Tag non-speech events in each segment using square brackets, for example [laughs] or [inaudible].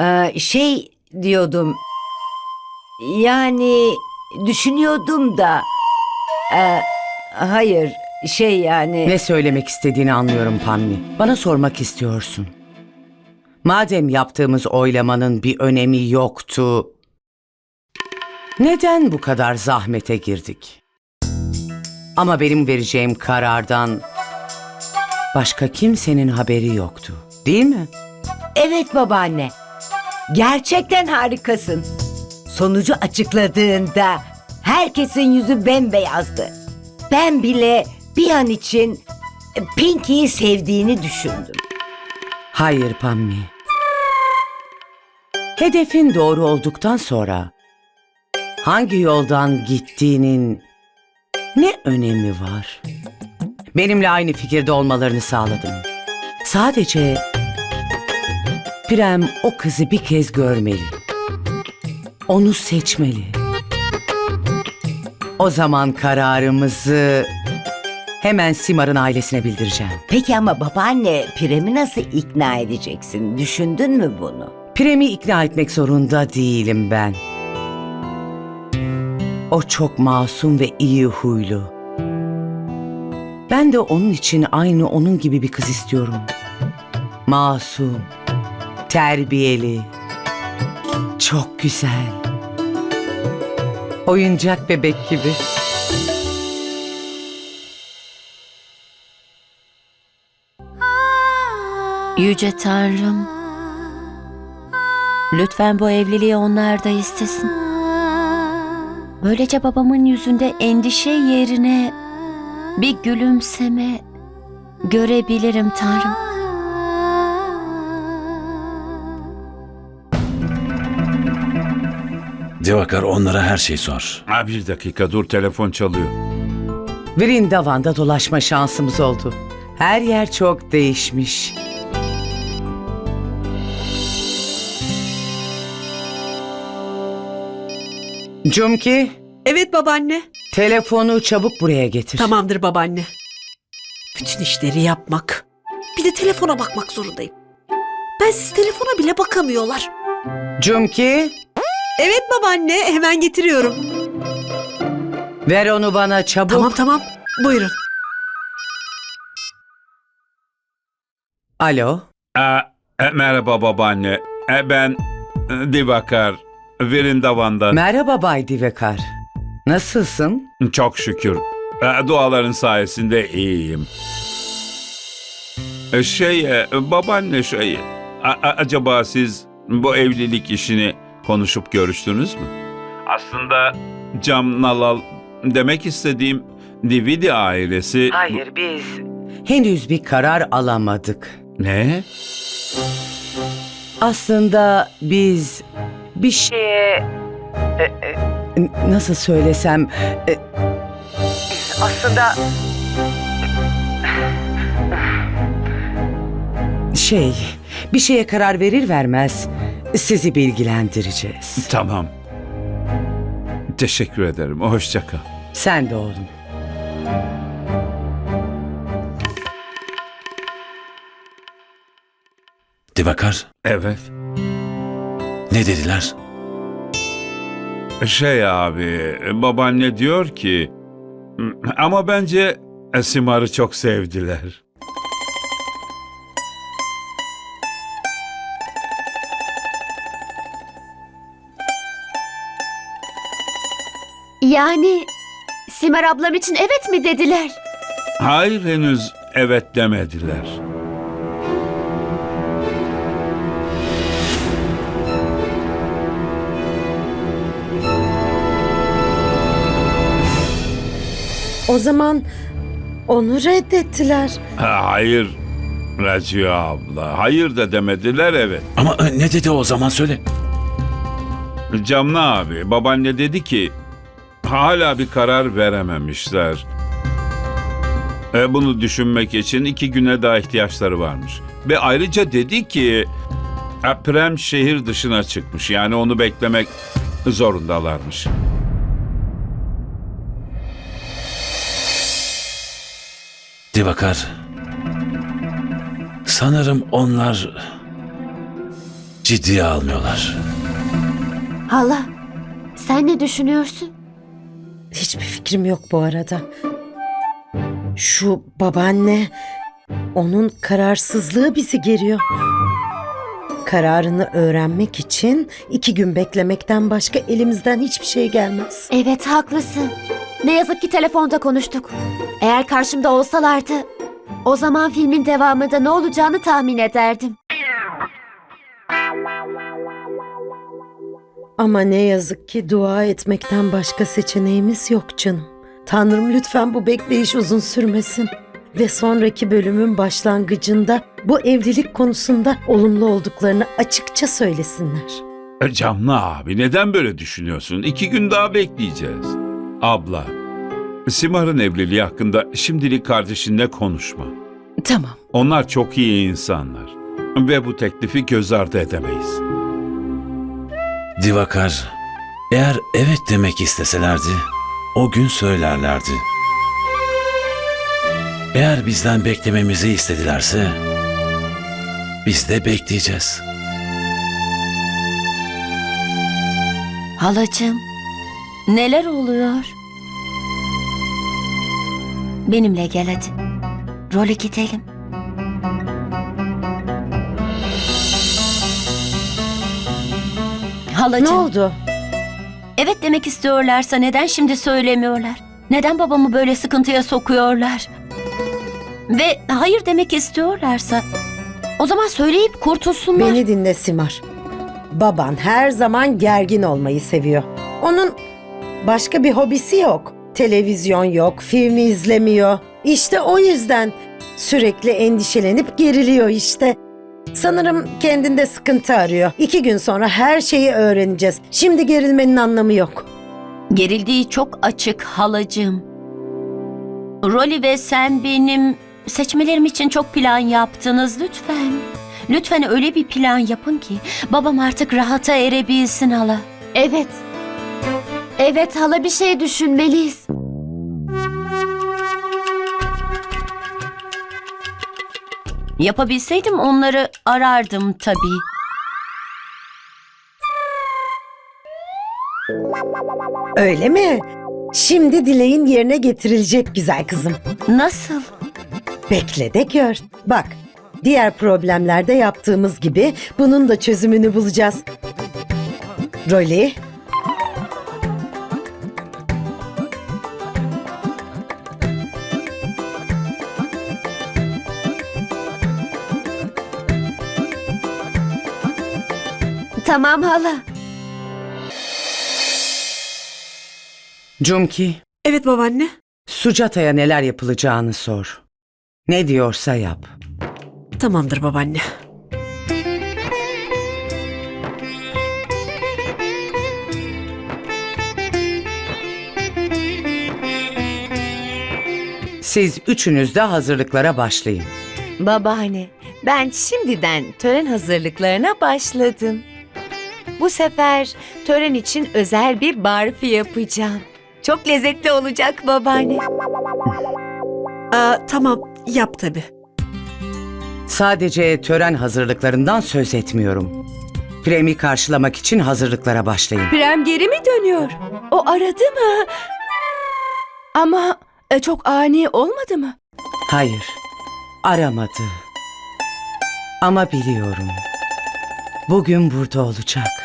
Ee, şey diyordum. Yani düşünüyordum da. Ee, hayır şey yani. Ne söylemek istediğini anlıyorum Pammi. Bana sormak istiyorsun. Madem yaptığımız oylamanın bir önemi yoktu, neden bu kadar zahmete girdik? Ama benim vereceğim karardan başka kimsenin haberi yoktu, değil mi? Evet babaanne. Gerçekten harikasın. Sonucu açıkladığında herkesin yüzü bembeyazdı. Ben bile bir an için Pinky'yi sevdiğini düşündüm. Hayır Pammi. Hedefin doğru olduktan sonra hangi yoldan gittiğinin ne önemi var? Benimle aynı fikirde olmalarını sağladım. Sadece Prem o kızı bir kez görmeli. Onu seçmeli. O zaman kararımızı hemen Simar'ın ailesine bildireceğim. Peki ama babaanne Pirem'i nasıl ikna edeceksin? Düşündün mü bunu? Prem'i ikna etmek zorunda değilim ben. O çok masum ve iyi huylu. Ben de onun için aynı onun gibi bir kız istiyorum. Masum, terbiyeli, çok güzel. Oyuncak bebek gibi. Yüce Tanrım, lütfen bu evliliği onlar da istesin. Böylece babamın yüzünde endişe yerine bir gülümseme görebilirim Tanrım. Divakar onlara her şeyi sor. Ha bir dakika dur telefon çalıyor. Vrindavan'da dolaşma şansımız oldu. Her yer çok değişmiş. Cumki, Evet babaanne. telefonu çabuk buraya getir. Tamamdır babaanne. Bütün işleri yapmak. Bir de telefona bakmak zorundayım. Ben siz telefona bile bakamıyorlar. Cumki, Evet babaanne hemen getiriyorum. ver onu bana çabuk. Tamam tamam buyurun. Alo, Aa, e, merhaba babaanne. E, ben e, Divakar. Vrindavan'dan. merhaba Bay Divekar. Nasılsın? Çok şükür. E, duaların sayesinde iyiyim. E, şey, e, babaanne şey, a- a- acaba siz bu evlilik işini konuşup görüştünüz mü? Aslında Cam Nalal demek istediğim Dividi ailesi... Hayır, biz... Henüz bir karar alamadık. Ne? Aslında biz bir şeye e, e, nasıl söylesem e, aslında şey bir şeye karar verir vermez sizi bilgilendireceğiz. Tamam. Teşekkür ederim. Hoşça kal. Sen de oğlum. Divakar Evet. ne dediler? Şey abi, babaanne diyor ki... Ama bence Simar'ı çok sevdiler. Yani Simer ablam için evet mi dediler? Hayır henüz evet demediler. O zaman onu reddettiler. Ha, Hayır Raciye abla. Hayır da demediler evet. Ama e, ne dedi o zaman söyle. Camlı abi, babaanne dedi ki hala bir karar verememişler. E, bunu düşünmek için iki güne daha ihtiyaçları varmış. Ve ayrıca dedi ki e, Prem şehir dışına çıkmış. Yani onu beklemek zorundalarmış. Divakar sanırım onlar ciddiye almıyorlar. Hala, sen ne düşünüyorsun? Hiçbir fikrim yok bu arada. Şu babaanne, onun kararsızlığı bizi geriyor. Kararını öğrenmek için iki gün beklemekten başka elimizden hiçbir şey gelmez. Evet, haklısın. Ne yazık ki telefonda konuştuk. Eğer karşımda olsalardı, o zaman filmin devamında ne olacağını tahmin ederdim. Ama ne yazık ki dua etmekten başka seçeneğimiz yok canım. Tanrım lütfen bu bekleyiş uzun sürmesin. Ve sonraki bölümün başlangıcında bu evlilik konusunda olumlu olduklarını açıkça söylesinler. E, Camlı abi neden böyle düşünüyorsun? İki gün daha bekleyeceğiz. Abla, Simar'ın evliliği hakkında şimdilik kardeşinle konuşma. Tamam. Onlar çok iyi insanlar. Ve bu teklifi göz ardı edemeyiz. Divakar, eğer evet demek isteselerdi, o gün söylerlerdi. Eğer bizden beklememizi istedilerse, biz de bekleyeceğiz. Halacığım, neler oluyor? Benimle gel hadi. Role gidelim. Halacığım. Ne oldu? Evet demek istiyorlarsa neden şimdi söylemiyorlar? Neden babamı böyle sıkıntıya sokuyorlar? Ve hayır demek istiyorlarsa o zaman söyleyip kurtulsunlar. Beni dinle Simar. Baban her zaman gergin olmayı seviyor. Onun başka bir hobisi yok. Televizyon yok, filmi izlemiyor. İşte o yüzden sürekli endişelenip geriliyor işte. Sanırım kendinde sıkıntı arıyor. İki gün sonra her şeyi öğreneceğiz. Şimdi gerilmenin anlamı yok. Gerildiği çok açık halacığım. Rolly ve sen benim seçmelerim için çok plan yaptınız lütfen. Lütfen öyle bir plan yapın ki babam artık rahata erebilsin hala. Evet. Evet hala bir şey düşünmeliyiz. Yapabilseydim onları arardım tabii. Öyle mi? Şimdi dileğin yerine getirilecek güzel kızım. Nasıl? Bekle de gör. Bak, diğer problemlerde yaptığımız gibi bunun da çözümünü bulacağız. Rolly, Tamam hala. Cumki, Evet babaanne. Sucata'ya neler yapılacağını sor. Ne diyorsa yap. Tamamdır babaanne. Siz üçünüz de hazırlıklara başlayın. Babaanne, ben şimdiden tören hazırlıklarına başladım. Bu sefer tören için özel bir barfi yapacağım. Çok lezzetli olacak babaanne. Aa, tamam yap tabii. Sadece tören hazırlıklarından söz etmiyorum. Prem'i karşılamak için hazırlıklara başlayın. Prem geri mi dönüyor? O aradı mı? Ama e, çok ani olmadı mı? Hayır, aramadı. Ama biliyorum. Bugün burada olacak.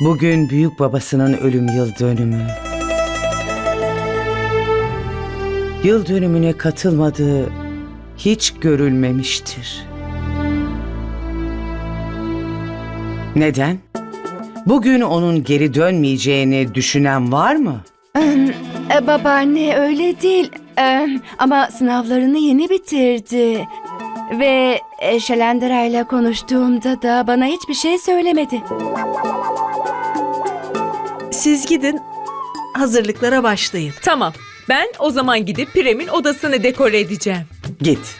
Bugün büyük babasının ölüm yıl dönümü. Yıl dönümüne katılmadığı hiç görülmemiştir. Neden? Bugün onun geri dönmeyeceğini düşünen var mı? E, babaanne öyle değil. E, ama sınavlarını yeni bitirdi. Ve e, Şelendera ile konuştuğumda da bana hiçbir şey söylemedi. Siz gidin hazırlıklara başlayın. Tamam. Ben o zaman gidip Prem'in odasını dekore edeceğim. Git.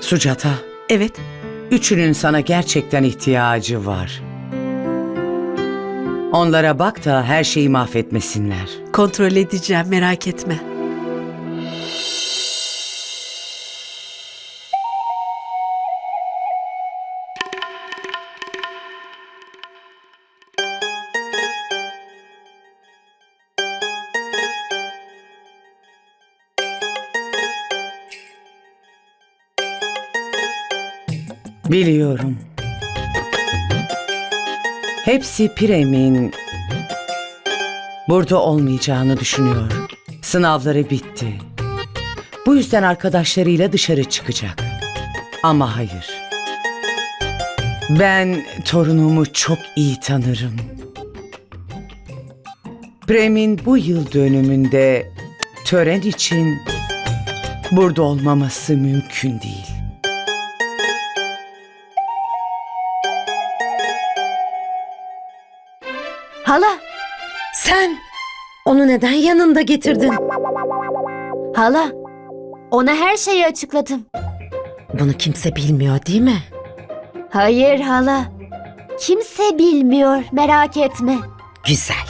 Sucata, Evet. üçünün sana gerçekten ihtiyacı var. Onlara bak da her şeyi mahvetmesinler. Kontrol edeceğim merak etme. Biliyorum. Hepsi Pirem'in burada olmayacağını düşünüyor. Sınavları bitti. Bu yüzden arkadaşlarıyla dışarı çıkacak. Ama hayır. Ben torunumu çok iyi tanırım. Prem'in bu yıl dönümünde tören için burada olmaması mümkün değil. Hala, Sen onu neden yanında getirdin? hala. Ona her şeyi açıkladım. Bunu kimse bilmiyor değil mi? Hayır hala. Kimse bilmiyor, merak etme. Güzel.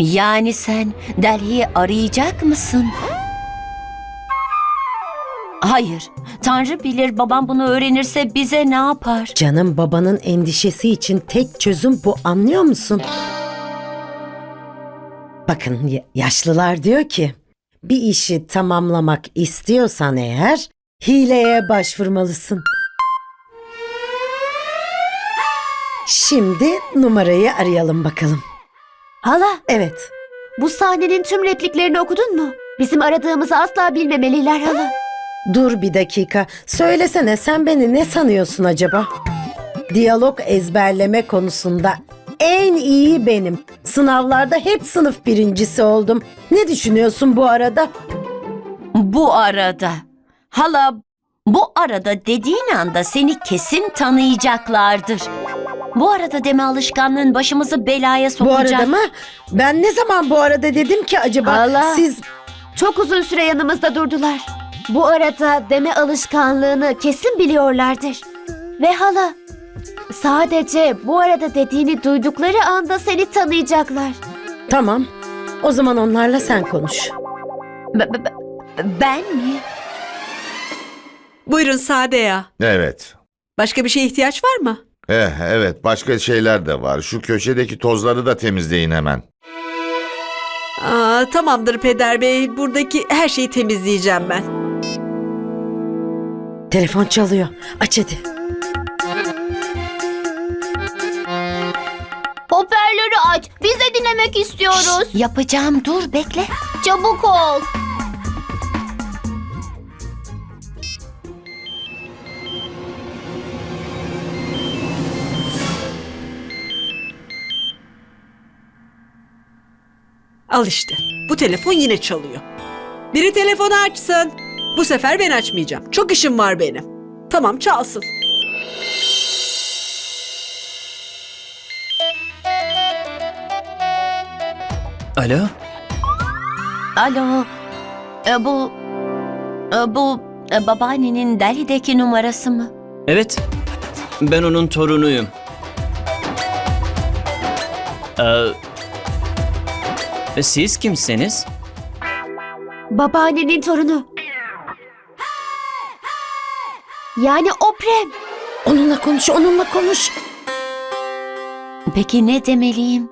Yani sen Delhi'yi arayacak mısın? Hayır. Tanrı bilir babam bunu öğrenirse bize ne yapar? Canım babanın endişesi için tek çözüm bu anlıyor musun? Bakın ya- yaşlılar diyor ki bir işi tamamlamak istiyorsan eğer hileye başvurmalısın. Şimdi numarayı arayalım bakalım. Hala, Evet. bu sahnenin tüm repliklerini okudun mu? Bizim aradığımızı asla bilmemeliler hala. Dur bir dakika. Söylesene sen beni ne sanıyorsun acaba? Diyalog ezberleme konusunda en iyi benim. Sınavlarda hep sınıf birincisi oldum. Ne düşünüyorsun bu arada? Bu arada. Hala bu arada dediğin anda seni kesin tanıyacaklardır. Bu arada deme alışkanlığın başımızı belaya Bu sokacak. arada mı? Ben ne zaman bu arada dedim ki acaba? Allah. Siz Çok uzun süre yanımızda durdular. Bu arada deme alışkanlığını kesin biliyorlardır. Ve hala, sadece bu arada dediğini duydukları anda seni tanıyacaklar. tamam. O zaman onlarla sen konuş. Be- be- ben mi? Buyurun Sade ya. Evet. Başka bir şeye ihtiyaç var mı? Eh evet başka şeyler de var. Şu köşedeki tozları da temizleyin hemen. Aa, tamamdır Peder Bey. Buradaki her şeyi temizleyeceğim ben. Telefon çalıyor. Aç hadi. Hoparlörü aç. Biz de dinlemek istiyoruz. Yapacağım dur bekle. Çabuk ol. Al işte. Bu telefon yine çalıyor. Biri telefonu açsın. Bu sefer ben açmayacağım. Çok işim var benim. Tamam çalsın. Alo? Alo. E, bu e, bu e, babaannenin Delhi'deki numarası mı? Evet. Ben onun torunuyum. Ee, e, siz kimsiniz? Babaannenin torunu. Yani Oprem. Onunla konuş, onunla konuş. Peki ne demeliyim?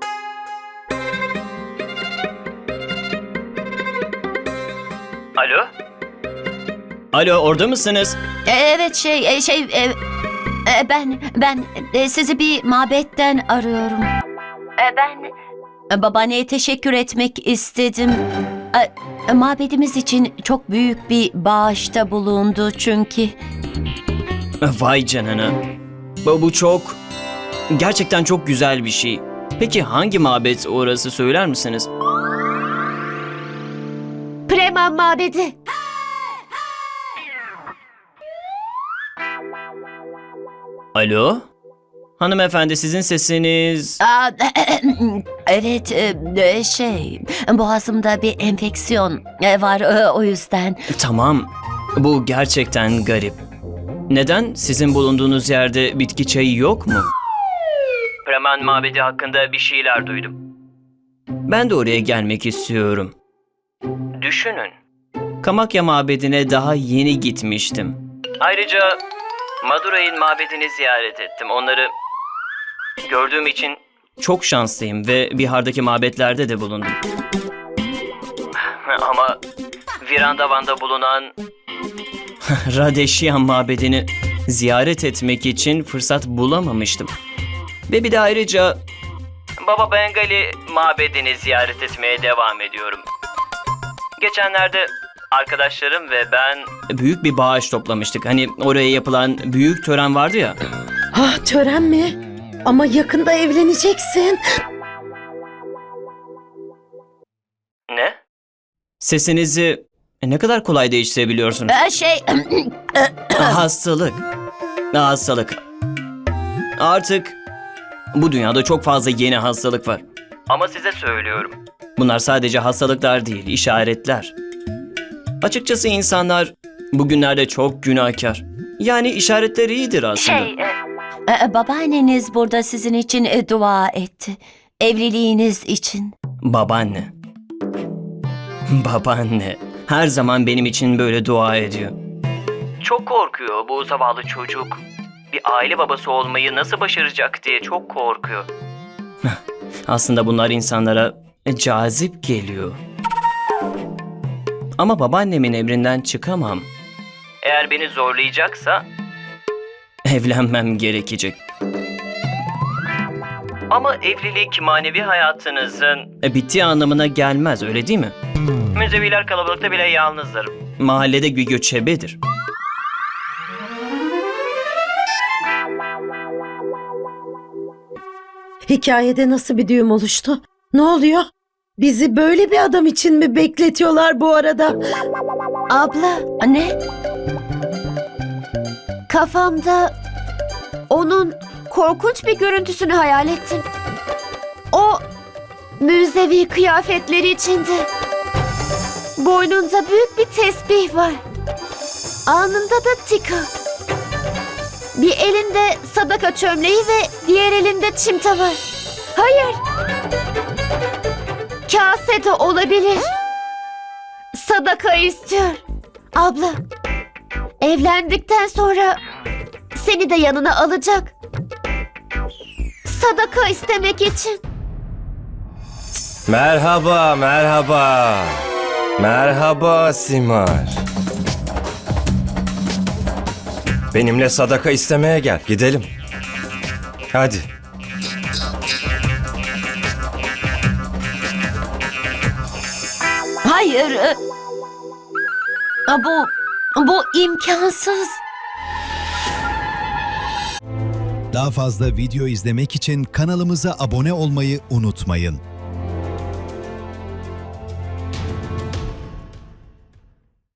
Alo? Alo orada mısınız? E, evet şey e, şey e, e, ben ben e, sizi bir mabetten arıyorum. E, ben e, babaanneye teşekkür etmek istedim. E, mabedimiz için çok büyük bir bağışta bulundu çünkü. [laughs] Vay canına. Bu, bu çok... Gerçekten çok güzel bir şey. Peki hangi mabet orası söyler misiniz? Preman mabedi. Alo? Hanımefendi sizin sesiniz... Aa, [clears throat] evet e, e, şey boğazımda bir enfeksiyon e, var e, o yüzden. Tamam. Bu gerçekten garip. Neden sizin bulunduğunuz yerde bitki çayı yok mu? Preman mabedi hakkında bir şeyler duydum. Ben de oraya gelmek istiyorum. Düşünün. Kamakya mabedine daha yeni gitmiştim. Ayrıca Maduray'ın mabedini ziyaret ettim. Onları gördüğüm için çok şanslıyım ve Bihar'daki mabetlerde de bulundum. Ama Virandavan'da bulunan [laughs] Radeshian mabedini ziyaret etmek için fırsat bulamamıştım. Ve bir de ayrıca Baba Bengali mabedini ziyaret etmeye devam ediyorum. Geçenlerde arkadaşlarım ve ben büyük bir bağış toplamıştık. Hani oraya yapılan büyük tören vardı ya. Ah tören mi? Ama yakında evleneceksin. Ne? Sesinizi ne kadar kolay değiştirebiliyorsunuz? Ee, şey [clears throat] Hastalık. Hastalık. Artık bu dünyada çok fazla yeni hastalık var. Ama size söylüyorum. Bunlar sadece hastalıklar değil, işaretler. Açıkçası insanlar bugünlerde çok günahkar. Yani işaretler iyidir aslında. şey e, e, babaanneniz burada sizin için e, dua etti. Evliliğiniz için. Babaanne. Babaanne. Her zaman benim için böyle dua ediyor. Çok korkuyor bu zavallı çocuk. Bir aile babası olmayı nasıl başaracak diye çok korkuyor. [laughs] Aslında bunlar insanlara cazip geliyor. Ama babaannemin emrinden çıkamam. Eğer beni zorlayacaksa evlenmem gerekecek. Ama evlilik manevi hayatınızın e, bittiği anlamına gelmez öyle değil mi? Müzeviler kalabalıkta bile yalnızdır. Mahallede bir göçebedir. Hikayede nasıl bir düğüm oluştu? Ne oluyor? Bizi böyle bir adam için mi bekletiyorlar bu arada? Abla, Ne? kafamda onun korkunç bir görüntüsünü hayal ettim. O müzevi kıyafetleri içinde. Boynunda büyük bir tesbih var. Alnında da tika. Bir elinde sadaka çömleği ve diğer elinde çimta var. Hayır. Kase de olabilir. Sadaka istiyor. Abla, evlendikten sonra seni de yanına alacak. Sadaka istemek için. Merhaba, merhaba. Merhaba Simar. Benimle sadaka istemeye gel. Gidelim. Hadi. Hayır. e, Bu bu imkansız. Daha fazla video izlemek için kanalımıza abone olmayı unutmayın.